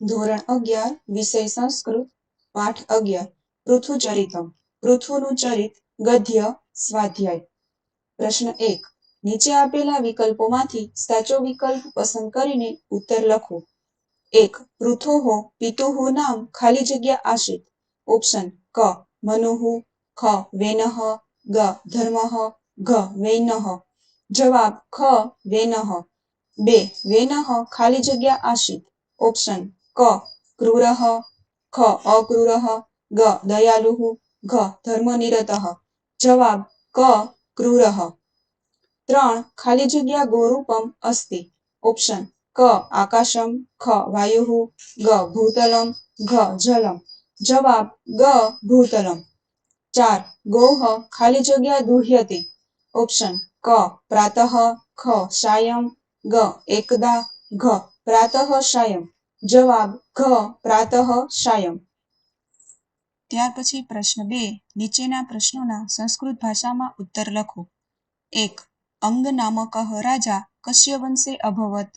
ધોરણ અગિયાર, વિષય સંસ્કૃત, પાઠ અગિયાર પૃથુચરિતમ પૃથુનું ચરિત ગદ્ય, સ્વાધ્યાય. પ્રશ્ન એક, નીચે આપેલા વિકલ્પોમાંથી સાચો વિકલ્પ પસંદ કરીને ઉત્તર લખો. એક પૃથુહો પિતુહુ નામ ખાલી જગ્યા આશિત ઓપ્શન, ક, મનુહુ, ખ, વેનહ, ગ, ધર્મહ, ઘ, વૈનહ. જવાબ, ખ, વેનહ. બે વેનઃ ખાલી જગ્યા આશિત ઓપ્શન ક ક્રૂરઃ, ખ અક્રૂરઃ, ગ દયાલુ, ઘ ધર્મનિરત. જવાબ, ક ક્રૂરઃ. ત્રણ, ખાલી જગ્યા ગોરૂપમ અસ્તિ. ઓપ્શન, ક આકાશમ, ખ વાયુ, ગ ભૂતલમ, ઘ જલમ. જવાબ, ગ ભૂતલમ. ચાર ગૌઃ ખાલી જગ્યા દુહ્યતે. ઓપ્શન, ક પ્રાતઃ, ખ સાયમ ગ એકદા, ઘ પ્રાતઃ સાયં. જવાબ ઘ પ્રાતઃ સાયમ ત્યાર પછી પ્રશ્ન બે નીચેના પ્રશ્નોના સંસ્કૃત ભાષામાં ઉત્તર લખો. એક અંગ નામક રાજા કશ્ય વંશે અભવત.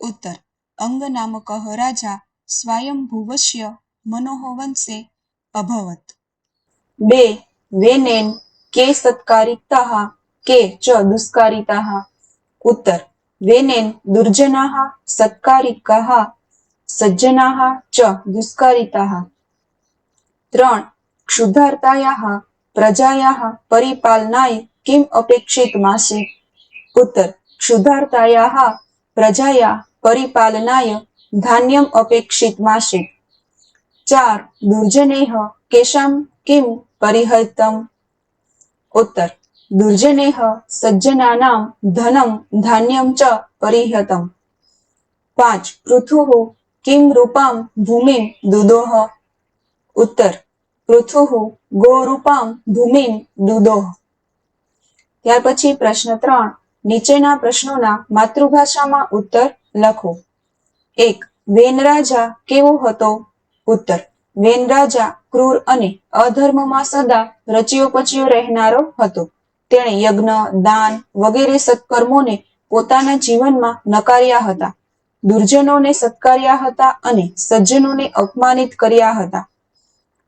ઉત્તર અંગ નામક રાજા સ્વાયંભુવસ્ય મનોહ વંશે અભવત. બે વેનેન કે સત્કારિતા કે ચ દુષ્કારિતા. ઉત્તર વેનેન દુર્જના સત્કારિકાः સજ્જનાः ચ દુષ્કારિતાः ત્રણ ક્ષુધાર્તાયાः પ્રજાયાः પરિપાલનાય, કિમ અપેક્ષિતમાસીત ઉત્તર ક્ષુધાર્તાયાः પ્રજાયા, પરિપાલનાય, ધાન્યમ અપેક્ષિતમાસીત ચાર, દુર્જનેહ, કેશામ, કિમ પરિહર્તમ? ઉત્તર, દુર્જનેહ, સજ્જનાનામ, ધનમ, ધાન્યમ ચ પરિહતમ. પાંચ પૃથુઃ કિમ રૂપામ ભૂમિમ દુદોહ. ઉત્તર, પૃથુહુ ગો રૂપામ ભૂમિમ દુદોહ. ત્યાર પછી પ્રશ્ન ત્રણ, નીચેના પ્રશ્નોના માતૃભાષામાં ઉત્તર લખો. એક વેન રાજા કેવો હતો? ઉત્તર વેન રાજા ક્રૂર અને અધર્મમાં સદા રચ્યો પચ્યો રહેનારો હતો. તેણે યજ્ઞ, દાન વગેરે સત્કર્મોને પોતાના જીવનમાં નકાર્યા હતા. દુર્જનોને સત્કાર્યા હતા અને સજ્જનોને અપમાનિત કર્યા હતા.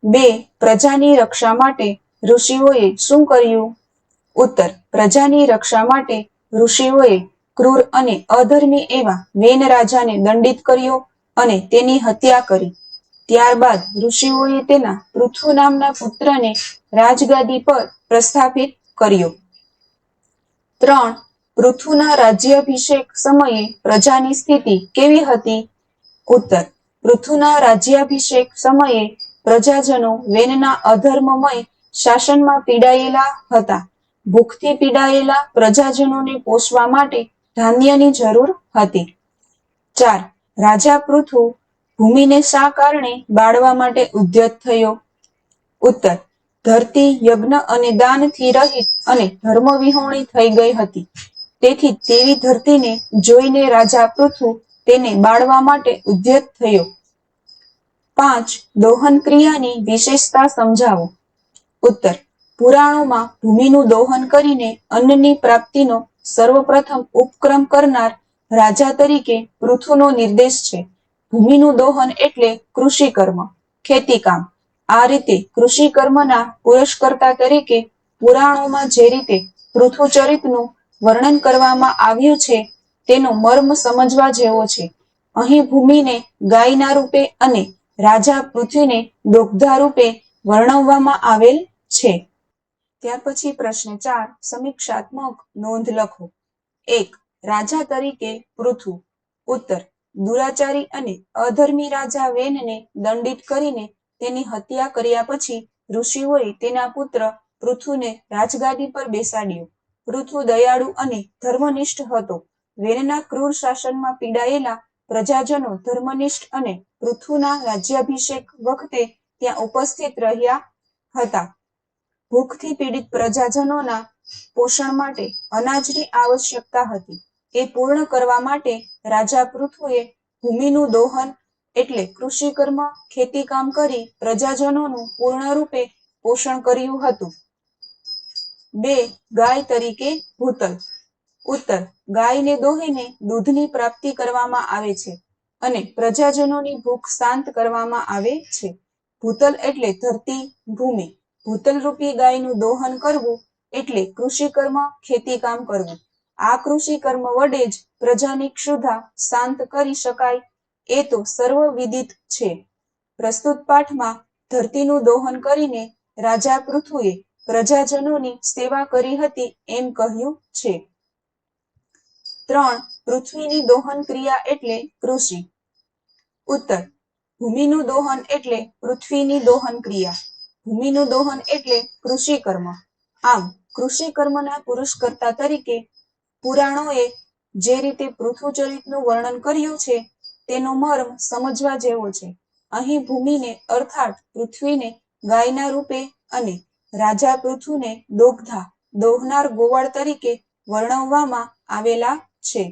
બે, પ્રજાની રક્ષા માટે ઋષિઓએ શું કર્યું? ઉત્તર, પ્રજાની રક્ષા માટે ઋષિઓએ ક્રૂર અને અધર્મી એવા વેન રાજાને દંડિત કર્યો અને તેની હત્યા કરી. ત્યારબાદ ઋષિઓએ તેના પૃથુ નામના પુત્રને રાજગાદી પર પ્રસ્થાપિત કર્યો. ત્રણ પૃથુના રાજ્યાભિષેક સમયે પ્રજાની સ્થિતિ કેવી હતી? ઉત્તર. પૃથુના રાજ્યાભિષેક સમયે પ્રજાજનો વેનના અધર્મમય શાસનમાં પીડાયેલા હતા. ભૂખથી પીડાયેલા પ્રજાજનોને પોષવા માટે ધાન્યની જરૂર હતી. ચાર. રાજા પૃથુ ભૂમિને શા કારણે બાળવા માટે ઉદ્યત થયો? ઉત્તર. ધરતી યજ્ઞ અને દાનથી રહિત અને ધર્મવિહોણી થઈ ગઈ હતી. તેથી તેવી ધરતીને જોઈને રાજા પૃથુ તેને બાળવા માટે ઉદ્યત થયો. પાંચ, દોહન ક્રિયાની વિશેષતા સમજાવો. ઉત્તર, પુરાણોમાં ભૂમિનું દોહન કરીને અન્નની પ્રાપ્તિનો સર્વપ્રથમ ઉપક્રમ કરનાર રાજા તરીકે પૃથુનો નિર્દેશ છે. ભૂમિનું દોહન એટલે કૃષિ કર્મ ખેતીકામ. આ રીતે કૃષિ કર્મના પુરસ્કર્તા તરીકે પુરાણોમાં જે રીતે પૃથુચરિતનું વર્ણન કરવામાં આવ્યું છે તેનો મર્મ સમજવા જેવો છે. અહીં ભૂમિને ગાયના રૂપે અને રાજા પૃથ્વીને દોગ્ધા રૂપે વર્ણવવામાં આવેલ છે. ત્યાર પછી પ્રશ્ન ચાર, સમીક્ષાત્મક નોંધ લખો. એક, રાજા તરીકે પૃથુ ઉત્તર, દુરાચારી અને અધર્મી રાજા વેનને દંડિત કરીને તેની હત્યા કર્યા પછી ઋષિઓએ તેના પુત્ર પૃથુને રાજગાદી પર બેસાડ્યો. પૃથુ દયાળુ અને ધર્મનિષ્ઠ હતો. વેરના ક્રૂર શાસનમાં પીડાયેલા પ્રજાજનો ધર્મનિષ્ઠ અને પૃથુના રાજ્યાભિષેક વખતે ત્યાં ઉપસ્થિત રહ્યા હતા. ભૂખથી પીડિત પ્રજાજનોના પોષણ માટે અનાજની આવશ્યકતા હતી. એ પૂર્ણ કરવા માટે રાજા પૃથુએ ભૂમિનું દોહન એટલે કૃષિ કર્મ ખેતી કામ કરી પ્રજાજનોનું પૂર્ણ રૂપે પોષણ કર્યું હતું. બે, ગાય તરીકે ભૂતલ. ઉત્તર, ગાયને દોહીને દૂધની પ્રાપ્તિ કરવામાં આવે છે અને પ્રજાજનોની ભૂખ શાંત કરવામાં આવે છે. ભૂતલ એટલે ધરતી, ભૂમિ. ભૂતલરૂપી ગાયનું દોહન કરવું એટલે કૃષિ કર્મ, ખેતી કામ કરવું. આ કૃષિ કર્મ વડે જ પ્રજાની ક્ષુધા શાંત કરી શકાય. એ તો સર્વ વિદિત છે. પ્રસ્તુત પાઠમાં ધરતીનું દોહન કરીને રાજા પૃથુએ પ્રજાજનોની સેવા કરી હતી એમ કહ્યું છે. ત્રણ, પૃથ્વીની દોહન ક્રિયા એટલે કૃષિ. ઉત્તર, ભૂમિનું દોહન એટલે પૃથ્વીની દોહન ક્રિયા. ભૂમિનું દોહન એટલે કૃષિ કર્મ આમ કૃષિ કર્મના પુરુષ કર્તા તરીકે પુરાણોએ જે રીતે પૃથુચરિતનું વર્ણન કર્યું છે, તેનો મર્મ સમજવા જેવો છે. અહીં ભૂમિને અર્થાત પૃથ્વીને ગાયના રૂપે અને રાજા પૃથુને દોગધા દોહનાર ગોવાળ તરીકે વર્ણવવામાં આવેલા છે.